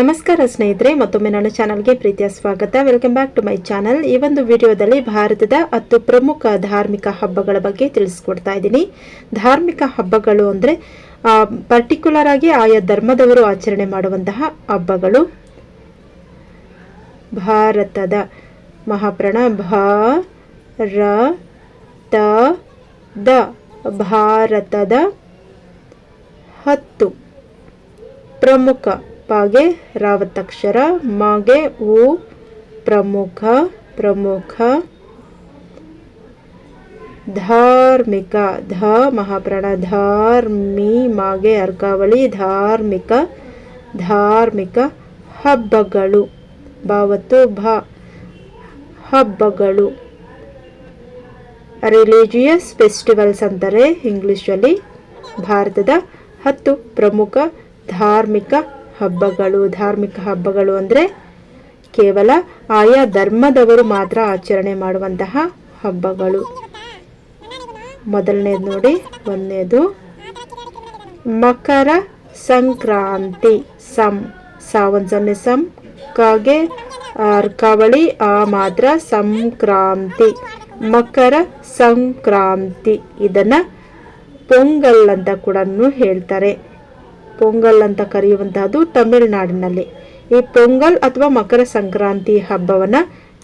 ನಮಸ್ಕಾರ ಸ್ನೇಹಿತರೆ, ಮತ್ತೊಮ್ಮೆ ನನ್ನ ಚಾನಲ್ಗೆ ಪ್ರೀತಿಯ ಸ್ವಾಗತ. Welcome back to my channel ಈ ಒಂದು ವಿಡಿಯೋದಲ್ಲಿ ಭಾರತದ ಹತ್ತು ಪ್ರಮುಖ ಧಾರ್ಮಿಕ ಹಬ್ಬಗಳ ಬಗ್ಗೆ ತಿಳಿಸ್ಕೊಡ್ತಾ ಇದ್ದೀನಿ. ಧಾರ್ಮಿಕ ಹಬ್ಬಗಳು ಅಂದರೆ ಪರ್ಟಿಕ್ಯುಲರ್ ಆಗಿ ಆಯಾ ಧರ್ಮದವರು ಆಚರಣೆ ಮಾಡುವಂತಹ ಹಬ್ಬಗಳು. ಭಾರತದ ಮಹಾಪ್ರಣ ಭಾರತದ ಭಾರತದ ಹತ್ತು ಪ್ರಮುಖ ಪಾಗೆ ರಾವತಕ್ಷರ ಮಾಗೆ ಉ ಪ್ರಮುಖ ಪ್ರಮುಖ, ಧಾರ್ಮಿಕ, ಧ, ಮಹಾಪ್ರಾಣ, ಧಾರ್ಮಿ, ಮಾಗೆ ಅರ್ಕಾವಳಿ, ಧಾರ್ಮಿಕ ಧಾರ್ಮಿಕ ಹಬ್ಬಗಳು. ಭಾವತ್ತು ಭ, ಹಬ್ಬಗಳು. ರಿಲಿಜಿಯಸ್ ಫೆಸ್ಟಿವಲ್ಸ್ ಅಂತಾರೆ ಇಂಗ್ಲಿಷಲ್ಲಿ ಭಾರತದ ಹತ್ತು ಪ್ರಮುಖ ಧಾರ್ಮಿಕ ಹಬ್ಬಗಳು, ಧಾರ್ಮಿಕ ಹಬ್ಬಗಳು ಅಂದರೆ ಕೇವಲ ಆಯಾ ಧರ್ಮದವರು ಮಾತ್ರ ಆಚರಣೆ ಮಾಡುವಂತಹ ಹಬ್ಬಗಳು. ಮೊದಲನೇದು ನೋಡಿ, ಒಂದನೇದು ಮಕರ ಸಂಕ್ರಾಂತಿ, ಸಂ ಸಾವನ್ ಸೊನ್ನೆ ಸಂ, ಕಾಗೆ ಅರ್ಕಾವಳಿ ಆ ಮಾತ್ರ ಸಂಕ್ರಾಂತಿ. ಮಕರ ಸಂಕ್ರಾಂತಿ, ಇದನ್ನ ಪೊಂಗಲ್ ಅಂತ ಕೂಡ ಹೇಳ್ತಾರೆ. ಪೊಂಗಲ್ ಅಂತ ಕರೆಯುವಂತಹದ್ದು ತಮಿಳುನಾಡಿನಲ್ಲಿ. ಈ ಪೊಂಗಲ್ ಅಥವಾ ಮಕರ ಸಂಕ್ರಾಂತಿ ಹಬ್ಬವನ್ನ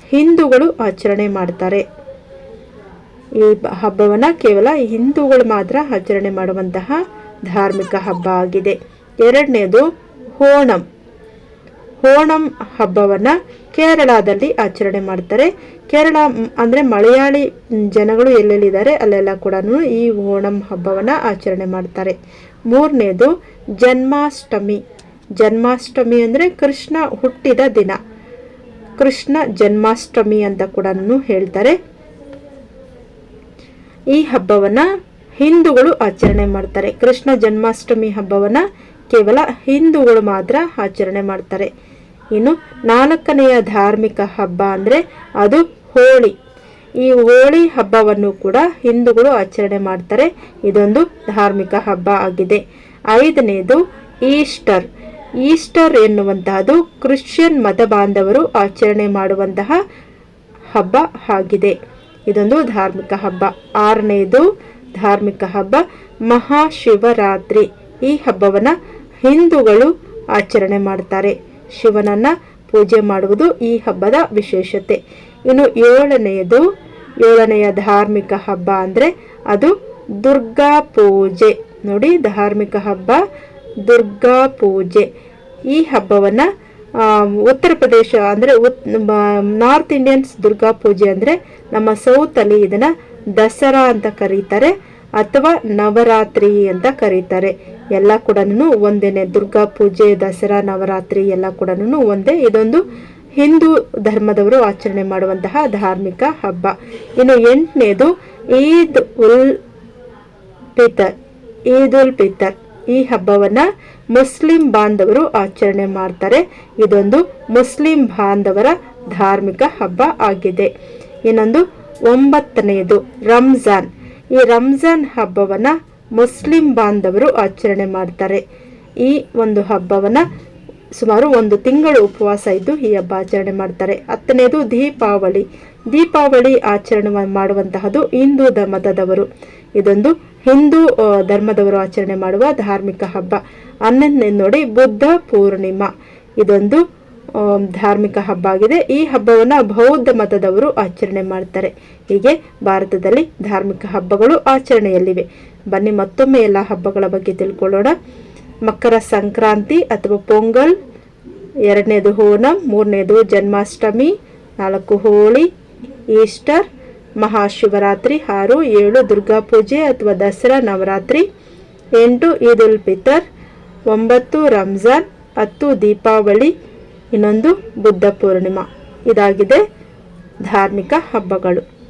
ಹಿಂದೂಗಳು ಆಚರಣೆ ಮಾಡ್ತಾರೆ. ಈ ಹಬ್ಬವನ್ನ ಕೇವಲ ಹಿಂದೂಗಳು ಮಾತ್ರ ಆಚರಣೆ ಮಾಡುವಂತಹ ಧಾರ್ಮಿಕ ಹಬ್ಬ ಆಗಿದೆ. ಎರಡನೇದು ಓಣಂ ಓಣಂ ಹಬ್ಬವನ್ನ ಕೇರಳದಲ್ಲಿ ಆಚರಣೆ ಮಾಡ್ತಾರೆ. ಕೇರಳ ಅಂದ್ರೆ ಮಲಯಾಳಿ ಜನಗಳು ಎಲ್ಲೆಲ್ಲಿದ್ದಾರೆ ಅಲ್ಲೆಲ್ಲ ಕೂಡ ಈ ಓಣಂ ಹಬ್ಬವನ್ನ ಆಚರಣೆ ಮಾಡ್ತಾರೆ. ಮೂರನೇದು ಜನ್ಮಾಷ್ಟಮಿ. ಜನ್ಮಾಷ್ಟಮಿ ಅಂದರೆ ಕೃಷ್ಣ ಹುಟ್ಟಿದ ದಿನ. ಕೃಷ್ಣ ಜನ್ಮಾಷ್ಟಮಿ ಅಂತ ಕೂಡ ಹೇಳ್ತಾರೆ. ಈ ಹಬ್ಬವನ್ನ ಹಿಂದೂಗಳು ಆಚರಣೆ ಮಾಡ್ತಾರೆ. ಕೃಷ್ಣ ಜನ್ಮಾಷ್ಟಮಿ ಹಬ್ಬವನ್ನ ಕೇವಲ ಹಿಂದೂಗಳು ಮಾತ್ರ ಆಚರಣೆ ಮಾಡ್ತಾರೆ. ಇನ್ನು ನಾಲ್ಕನೆಯ ಧಾರ್ಮಿಕ ಹಬ್ಬ ಅಂದರೆ ಅದು ಹೋಳಿ. ಈ ಹೋಳಿ ಹಬ್ಬವನ್ನು ಕೂಡ ಹಿಂದೂಗಳು ಆಚರಣೆ ಮಾಡ್ತಾರೆ. ಇದೊಂದು ಧಾರ್ಮಿಕ ಹಬ್ಬ ಆಗಿದೆ. ಐದನೇದು ಈಸ್ಟರ್. ಈಸ್ಟರ್ ಎನ್ನುವಂತಹದ್ದು ಕ್ರಿಶ್ಚಿಯನ್ ಮತ ಬಾಂಧವರು ಆಚರಣೆ ಮಾಡುವಂತಹ ಹಬ್ಬ ಆಗಿದೆ. ಇದೊಂದು ಧಾರ್ಮಿಕ ಹಬ್ಬ. ಆರನೆಯದು ಧಾರ್ಮಿಕ ಹಬ್ಬ, ಮಹಾಶಿವರಾತ್ರಿ. ಈ ಹಬ್ಬವನ್ನು ಹಿಂದೂಗಳು ಆಚರಣೆ ಮಾಡ್ತಾರೆ. ಶಿವನನ್ನ ಪೂಜೆ ಮಾಡುವುದು ಈ ಹಬ್ಬದ ವಿಶೇಷತೆ. ಇನ್ನು ಏಳನೆಯದು, ಏಳನೆಯ ಧಾರ್ಮಿಕ ಹಬ್ಬ ಅಂದರೆ ಅದು ದುರ್ಗಾ ಪೂಜೆ. ನೋಡಿ, ಧಾರ್ಮಿಕ ಹಬ್ಬ, ದುರ್ಗಾ ಪೂಜೆ. ಈ ಹಬ್ಬವನ್ನ ಉತ್ತರ ಪ್ರದೇಶ ಅಂದರೆ ನಾರ್ತ್ ಇಂಡಿಯನ್ಸ್ ದುರ್ಗಾ ಪೂಜೆ ಅಂದರೆ ನಮ್ಮ ಸೌತಲ್ಲಿ ಇದನ್ನ ದಸರಾ ಅಂತ ಕರೀತಾರೆ, ಅಥವಾ ನವರಾತ್ರಿ ಅಂತ ಕರೀತಾರೆ. ಎಲ್ಲ ಕೂಡ ಒಂದೇನೆ ದುರ್ಗಾ ಪೂಜೆ, ದಸರಾ, ನವರಾತ್ರಿ ಎಲ್ಲ ಕೂಡ ಒಂದೇ. ಇದೊಂದು ಹಿಂದೂ ಧರ್ಮದವರು ಆಚರಣೆ ಮಾಡುವಂತಹ ಧಾರ್ಮಿಕ ಹಬ್ಬ. ಇನ್ನು ಎಂಟನೇದು ಈದ್ ಉಲ್ ಪಿತರ್ ಈದ್ ಉಲ್ ಪಿತರ್ ಈ ಹಬ್ಬವನ್ನ ಮುಸ್ಲಿಂ ಬಾಂಧವರು ಆಚರಣೆ ಮಾಡ್ತಾರೆ. ಇದೊಂದು ಮುಸ್ಲಿಂ ಬಾಂಧವರ ಧಾರ್ಮಿಕ ಹಬ್ಬ ಆಗಿದೆ. ಇನ್ನೊಂದು ಒಂಬತ್ತನೆಯದು ರಂಜಾನ್. ಈ ರಂಜಾನ್ ಹಬ್ಬವನ್ನ ಮುಸ್ಲಿಂ ಬಾಂಧವರು ಆಚರಣೆ ಮಾಡ್ತಾರೆ. ಈ ಒಂದು ಹಬ್ಬವನ್ನ ಸುಮಾರು ಒಂದು ತಿಂಗಳು ಉಪವಾಸ ಇದ್ದು ಈ ಹಬ್ಬ ಆಚರಣೆ ಮಾಡ್ತಾರೆ. ಹತ್ತನೇದು ದೀಪಾವಳಿ. ದೀಪಾವಳಿ ಆಚರಣೆ ಮಾಡುವಂತಹದ್ದು ಹಿಂದೂ ಧರ್ಮದವರು. ಇದೊಂದು ಹಿಂದೂ ಧರ್ಮದವರು ಆಚರಣೆ ಮಾಡುವ ಧಾರ್ಮಿಕ ಹಬ್ಬ. ಹನ್ನೊಂದನೇ ನೋಡಿ ಬುದ್ಧ ಪೂರ್ಣಿಮಾ. ಇದೊಂದು ಧಾರ್ಮಿಕ ಹಬ್ಬ ಆಗಿದೆ. ಈ ಹಬ್ಬವನ್ನು ಬೌದ್ಧ ಮತದವರು ಆಚರಣೆ ಮಾಡ್ತಾರೆ. ಹೀಗೆ ಭಾರತದಲ್ಲಿ ಧಾರ್ಮಿಕ ಹಬ್ಬಗಳು ಆಚರಣೆಯಲ್ಲಿವೆ. ಬನ್ನಿ ಮತ್ತೊಮ್ಮೆ ಎಲ್ಲ ಹಬ್ಬಗಳ ಬಗ್ಗೆ ತಿಳ್ಕೊಳ್ಳೋಣ. ಮಕರ ಸಂಕ್ರಾಂತಿ ಅಥವಾ ಪೊಂಗಲ್, ಎರಡನೇದು ಓಣಂ, ಮೂರನೇದು ಜನ್ಮಾಷ್ಟಮಿ, ನಾಲ್ಕು ಹೋಳಿ, ಈಸ್ಟರ್, ಮಹಾಶಿವರಾತ್ರಿ, ಆರು, ಏಳು ದುರ್ಗಾ ಪೂಜೆ ಅಥವಾ ದಸರಾ ನವರಾತ್ರಿ, ಎಂಟು ಈದ್ ಉಲ್ ಫಿತರ್, ಒಂಬತ್ತು ರಂಜಾನ್, ಹತ್ತು ದೀಪಾವಳಿ, ಇನ್ನೊಂದು ಬುದ್ಧ ಪೂರ್ಣಿಮಾ. ಇದಾಗಿದೆ ಧಾರ್ಮಿಕ ಹಬ್ಬಗಳು.